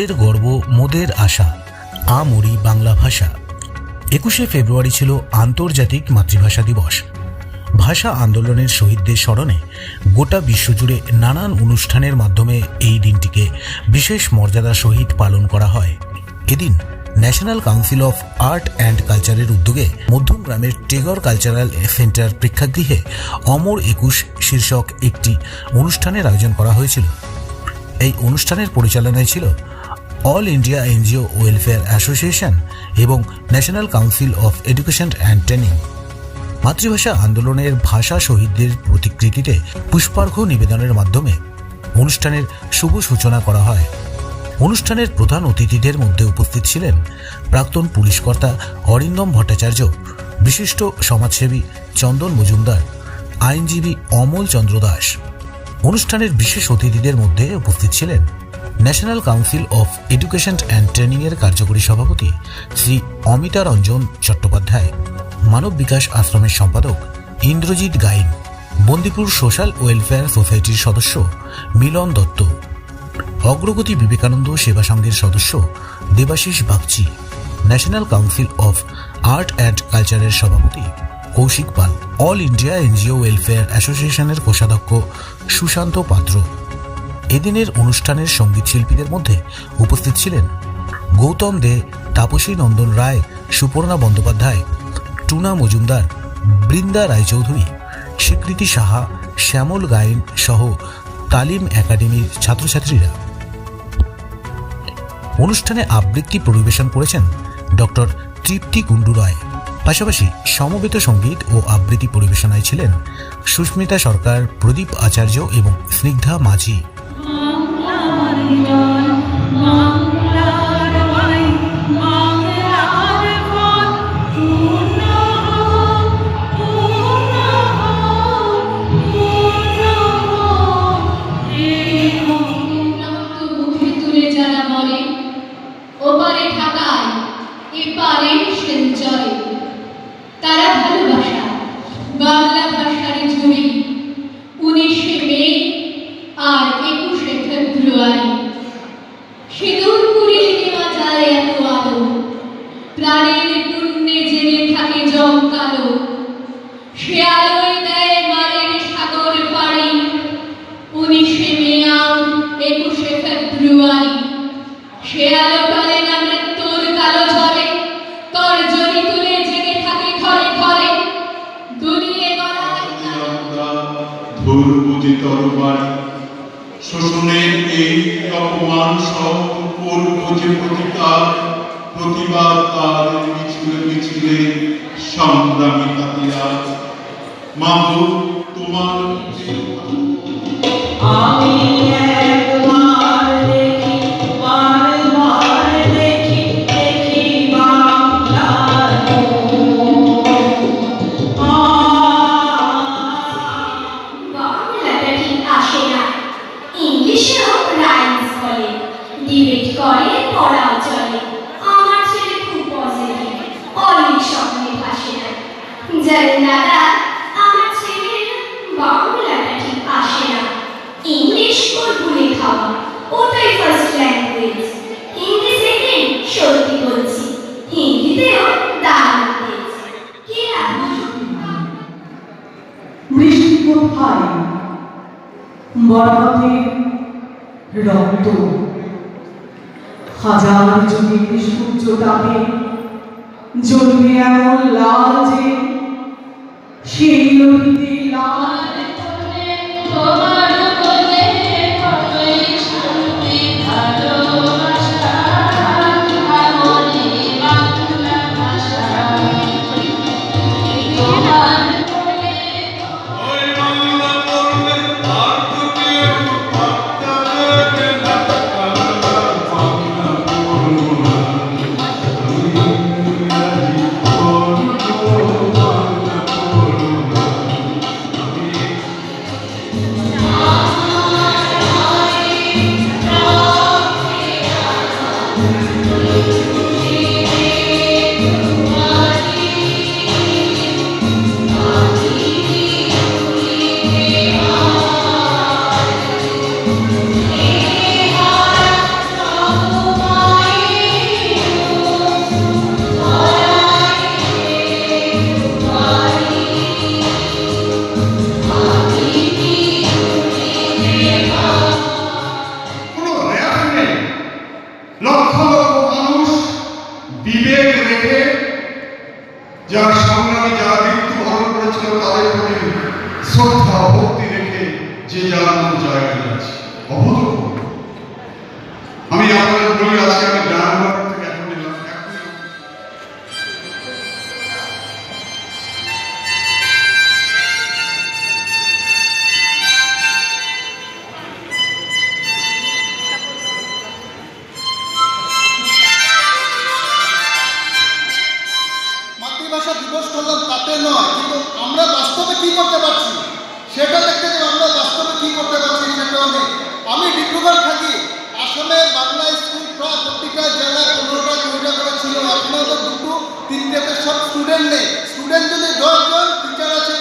মোদের গর্ব মোদের আশা। আমরি বাংলা ভাষা। একুশে ফেব্রুয়ারি ছিল আন্তর্জাতিক মাতৃভাষা দিবস। ভাষা আন্দোলনের শহীদদের স্মরণে গোটা বিশ্বজুড়ে নানান অনুষ্ঠানের মাধ্যমে এই দিনটিকে বিশেষ মর্যাদা সহিত পালন করা হয়। এদিন national council of art and কালচারের উদ্যোগে মধ্যমগ্রামের টেগর কালচারাল সেন্টার প্রেক্ষাগৃহে অমর একুশ শীর্ষক একটি অনুষ্ঠানের আয়োজন করা হয়েছিল। এই অনুষ্ঠানের পরিচালনায় ছিল all India NGO welfare association এবং national council of education and training. মাতৃভাষা আন্দোলনের ভাষা শহীদদের প্রতিকৃতিতে পুষ্পার্ঘ নিবেদনের মাধ্যমে অনুষ্ঠানের শুভ সূচনা করা হয়। অনুষ্ঠানের প্রধান অতিথিদের মধ্যে উপস্থিত ছিলেন প্রাক্তন পুলিশ কর্তা অরিন্দম ভট্টাচার্য, বিশিষ্ট সমাজসেবী চন্দন মজুমদার, আইনজীবী অমল চন্দ্র দাস। অনুষ্ঠানের বিশেষ অতিথিদের মধ্যে উপস্থিত ছিলেন national council of education and ট্রেনিংয়ের কার্যকরী সভাপতি শ্রী অমিতা রঞ্জন চট্টোপাধ্যায়, মানব বিকাশ আশ্রমের সম্পাদক ইন্দ্রজিৎ গাইন, বন্দিপুর সোশ্যাল ওয়েলফেয়ার সোসাইটির সদস্য মিলন দত্ত, অগ্রগতি বিবেকানন্দ সেবা সংঘের সদস্য Debashis Bagchi national council of art and কালচারের সভাপতি Kaushik Pal all India NGO welfare অ্যাসোসিয়েশনের কোষাধ্যক্ষ সুশান্ত পাত্র। এদিনের অনুষ্ঠানের সংগীত শিল্পীদের মধ্যে উপস্থিত ছিলেন গৌতম দে, তাপসী নন্দন রায়, সুপর্ণা বন্দ্যোপাধ্যায়, টুনা মজুমদার, বৃন্দা রায়চৌধুরী, স্বীকৃতি সাহা, শ্যামল গায়েন সহ তালিম একাডেমির ছাত্রছাত্রীরা। অনুষ্ঠানে আবৃত্তি পরিবেশন করেছেন ডক্টর তৃপ্তি কুণ্ডু রায়। পাশাপাশি সমবেত সংগীত ও আবৃত্তি পরিবেশনায় ছিলেন সুস্মিতা সরকার, প্রদীপ আচার্য এবং স্নিগ্ধা মাঝি। বাংলার জল বাংলার বাই বাংলার ফল পূর্ণ হোক পূর্ণ হোক পূর্ণ হোক হে রক্ত মুখে তুলে যারা মরে ওপারে ঢাকায় এপারে সেঞ্চরে তারা ভালোবাসা বাংলা ভাষার জুড়ি উনিশে মে আর একুশে ফেব্রুয়ারি সিঁদুর কুড়িয়ে নেওয়া যায় এত আলো প্রাণের পুণ্যে জেনে থাকে জমকালো সে দেয় মারের সাগর পাড়ি। উনিশে মে একুশে ফেব্রুয়ারি। আলো টানে না মৃত্যুর কালো ঝরে তর্জনী তুলে জেগে থাকে ঘরে ঘরে। শোষণের এই অপমান প্রতিবাদ তার মিছিলে মিছিলে সংগ্রামী কাতিয়ার মাধু তোমার আমি একবার ইংলিশ ওর খাওয়া। ওটাই ফার্স্ট ল্যাঙ্গুয়েজ হিন্দি সেকেন্ড সত্যি বলছি। হিন্দিতেও দারুণ কি বৃষ্টি কোথায়? বরফের রক্ত। হাজার যুগের সূর্য তাপে জ্বলবে এমন লাল যে সেই লোহিতে আমি মাতৃভাষা দিবস করলাম তাতে নয়, কিন্তু আমরা বাস্তবে কি করতে পারছি? সেটা দেখতে আমরা বাস্তবে কি করতে পারছি নেই আমি ডিব্রুগড় থাকি আসামে বাংলা প্রতিটা জেলায় পনেরোটা কুড়িটা করে ছিল। এখনও তো দুটো তিনটেতে সব স্টুডেন্ট নেই। স্টুডেন্ট যদি দশজন টিচার আছে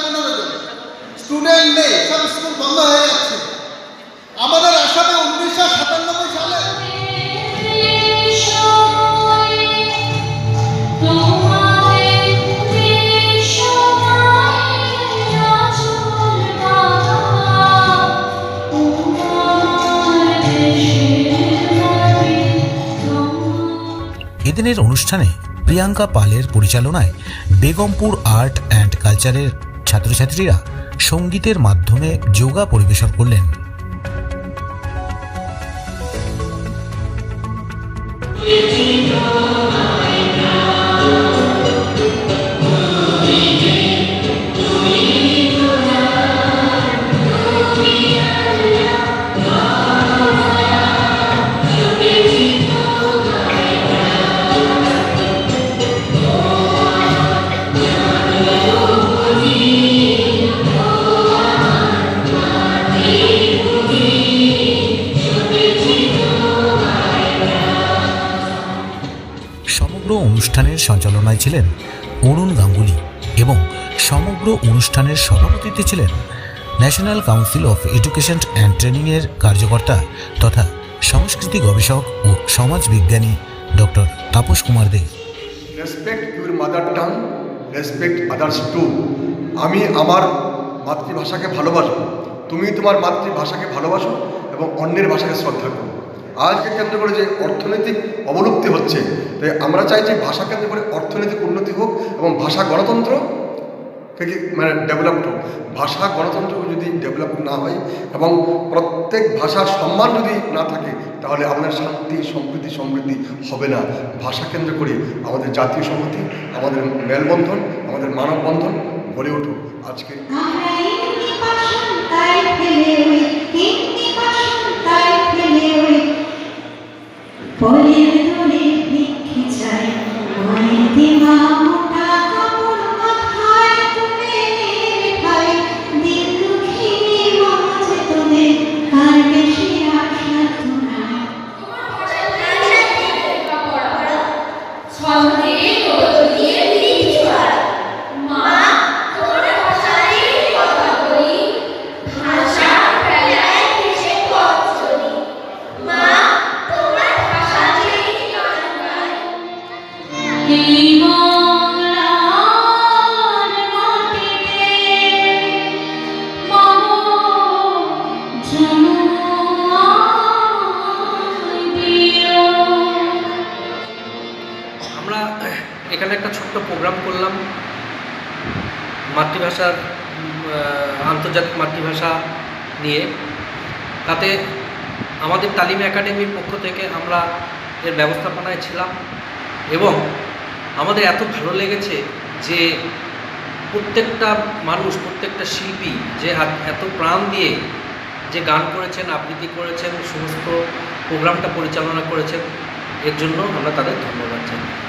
স্টুডেন্ট নেই, সব স্কুল বন্ধ হয়ে যাচ্ছে। এদিনের অনুষ্ঠানে প্রিয়াঙ্কা পালের পরিচালনায় বেগমপুর আর্ট অ্যান্ড কালচারের ছাত্রছাত্রীরা সঙ্গীতের মাধ্যমে যোগা পরিবেশন করলেন। সমগ্র অনুষ্ঠানের সঞ্চালনায় ছিলেন অরুণ গাঙ্গুলি এবং সমগ্র অনুষ্ঠানের সভাপতিত্বে ছিলেন national council of education and ট্রেনিংয়ের কার্যকর্তা তথা সংস্কৃতি গবেষক ও সমাজবিজ্ঞানী doctor Tapas Kumar De. Respect your mother tongue respect others too আমি আমার মাতৃভাষাকে ভালোবাসো তুমি তোমার মাতৃভাষাকে ভালোবাসো এবং অন্যের ভাষাকে শ্রদ্ধা করো। আজকে কেন্দ্র করে যে অর্থনৈতিক অবলুপ্তি হচ্ছে তাই আমরা চাই যে ভাষা কেন্দ্র করে অর্থনৈতিক উন্নতি হোক এবং ভাষা গণতন্ত্র থেকে মানে ডেভেলপড হোক। ভাষা গণতন্ত্র যদি ডেভেলপ না হয় এবং প্রত্যেক ভাষার সম্মান যদি না থাকে, তাহলে আমাদের শান্তি সম্প্রীতি সমৃদ্ধি হবে না। ভাষা কেন্দ্র করে আমাদের জাতীয় সংহতি আমাদের মেলবন্ধন, আমাদের মানববন্ধন গড়ে উঠুক। আজকে Por মাতৃভাষার আন্তর্জাতিক মাতৃভাষা নিয়ে। তাতে আমাদের তালিম একাডেমির পক্ষ থেকে আমরা এর ব্যবস্থাপনায় ছিলাম এবং আমাদের এত ভালো লেগেছে যে প্রত্যেকটা মানুষ, প্রত্যেকটা শিল্পী যে এত প্রাণ দিয়ে যে গান করেছেন, আবৃত্তি করেছেন, সমস্ত প্রোগ্রামটা পরিচালনা করেছেন, এর জন্য আমরা তাদের ধন্যবাদ জানাই।